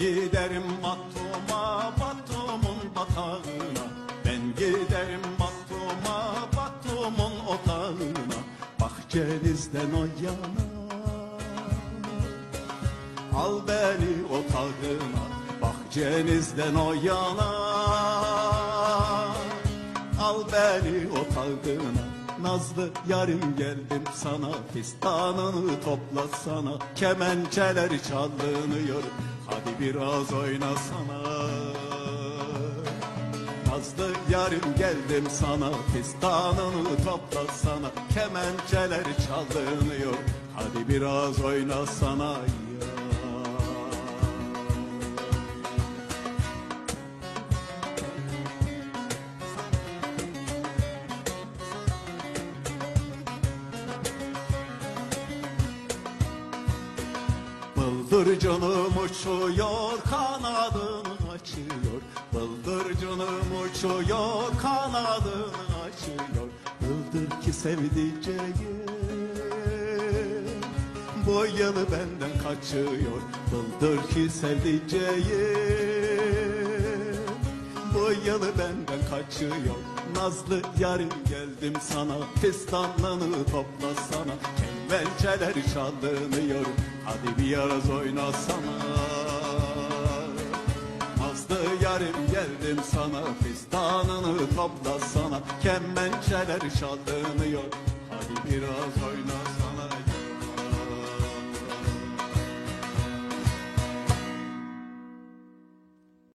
giderim Batum'a Batum'un batağına. Ben giderim Batum'a Batum'un otağına. Bahçenizden o yana. Al beni otağına Bahçenizden o yana. Al beni otağına Nazlı yarım geldim sana. Fistanını toplasana Kemençeler çalınıyor. Hadi biraz oynasana. Nazlı yarım geldim sana. Fistanını toplasana Kemençeler çalınıyor. Hadi biraz oynasana. ya Bıldırcınım uçuyor kanadını açıyor. Bıldırcınım uçuyor kanadını açıyor. Bıldır ki sevdiceğim Bu yılı benden kaçıyor. Bıldır ki sevdiceğim bu yılı benden kaçıyor. Nazlı yarım geldim sana Fistanlını toplasana Kemençeler çalınıyor. Hadi bir yaraz oynasana. Nazlı yarım geldim sana. Fistanını toplasana. Kemençeler çalınıyor. Hadi biraz oynasana